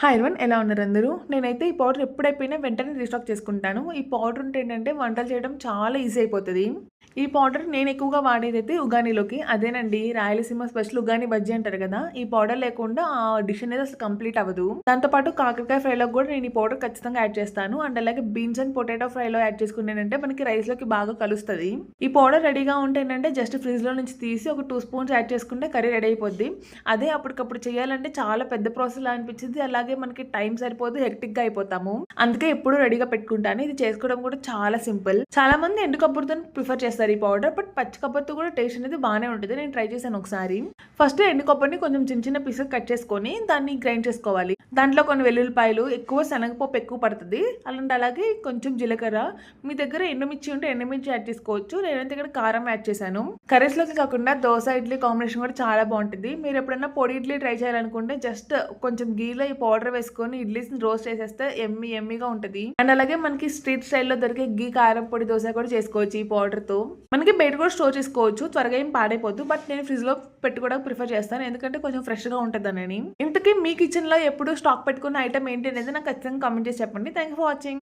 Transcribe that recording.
Hi one ఎలా ఉన్నారు అందరూ? నేనైతే ఈ పౌడర్ ఎప్పుడైపోయినా వెంటనే రీస్టాక్ చేసుకుంటాను. ఈ పౌడర్ ఉంటే ఏంటంటే వంటలు చేయడం చాలా ఈజీ అయిపోతుంది. ఈ పౌడర్ నేను ఎక్కువగా వాడేది అయితే ఉగానిలోకి అదేనండి రాయలసీమ స్పెషల్ ఉగాని బజ్జీ అంటారు కదా ఈ పౌడర్ లేకుండా ఆ డిష్ అనేది అసలు కంప్లీట్ అవ్వదు. దాంతోపాటు కాకరకాయ ఫ్రైలో కూడా నేను ఈ పౌడర్ ఖచ్చితంగా యాడ్ చేస్తాను. అండ్ అలాగే బీన్స్ అండ్ పొటాటో ఫ్రైలో యాడ్ చేసుకున్నానంటే మనకి రైస్లోకి బాగా కలుస్తుంది. ఈ పౌడర్ రెడీగా ఉంటే ఏంటంటే జస్ట్ ఫ్రిడ్జ్లో నుంచి తీసి ఒక టూ స్పూన్స్ యాడ్ చేసుకుంటే కర్రీ రెడీ అయిపోద్ది. అదే అప్పటికప్పుడు చేయాలంటే చాలా పెద్ద ప్రాసెస్ లా అనిపించింది. అలాగే మనకి టైం సరిపోదు హెక్టిక్గా అయిపోతాము. అందుకే ఎప్పుడు రెడీగా పెట్టుకుంటాను. ఇది చేసుకోవడం కూడా చాలా సింపుల్. చాలా మంది ఎండు కొబ్బరితో ప్రిఫర్ చేస్తారు ఈ పౌడర్ బట్ పచ్చి కొబ్బరితో కూడా టేస్ట్ అనేది బాగానే ఉంటుంది. నేను ట్రై చేశాను ఒకసారి. ఫస్ట్ ఎండు కొబ్బరిని కొంచెం చిన్న చిన్న పీసెస్ కట్ చేసుకొని దాన్ని గ్రైండ్ చేసుకోవాలి. దాంట్లో కొన్ని వెల్లుల్లిపాయలు ఎక్కువ శనగపప్పు ఎక్కువ పడుతుంది. అలాంటి అలాగే కొంచెం జీలకర్ర మీ దగ్గర ఎండుమిర్చి ఉంటే ఎండుమిర్చి యాడ్ చేసుకోవచ్చు. నేనైతే ఇక్కడ కారం యాడ్ చేశాను. కర్రీస్లోకి కాకుండా దోశ ఇడ్లీ కాంబినేషన్ కూడా చాలా బాగుంటుంది. మీరు ఎప్పుడైనా పొడి ఇడ్లీ ట్రై చేయాలనుకుంటే జస్ట్ కొంచెం గీలో ఈ పౌడర్ వేసుకొని ఇడ్లీస్ని రోస్ట్ చేసేస్తే ఎమ్మి ఎమ్మిగా ఉంటుంది. అండ్ అలాగే మనకి స్ట్రీట్ స్టైల్లో దొరికే గీ కారం పొడి దోశ కూడా చేసుకోవచ్చు ఈ పౌడర్ మనకి బయట కూడా స్టోర్ చేసుకోవచ్చు త్వరగా ఏం పాడైపోద్దు బట్ నేను ఫ్రిడ్జ్లో పెట్టుకోవడానికి ప్రిఫర్ చేస్తాను. ఎందుకంటే కొంచెం ఫ్రెష్గా ఉంటుందని ఇంతకీ మీ కిచెన్లో ఎప్పుడు స్టాక్ పెట్టుకున్న ఐటమ్ ఏంటి అనేది నాకు ఖచ్చితంగా కామెంట్ చేసి చెప్పండి. Thank for watching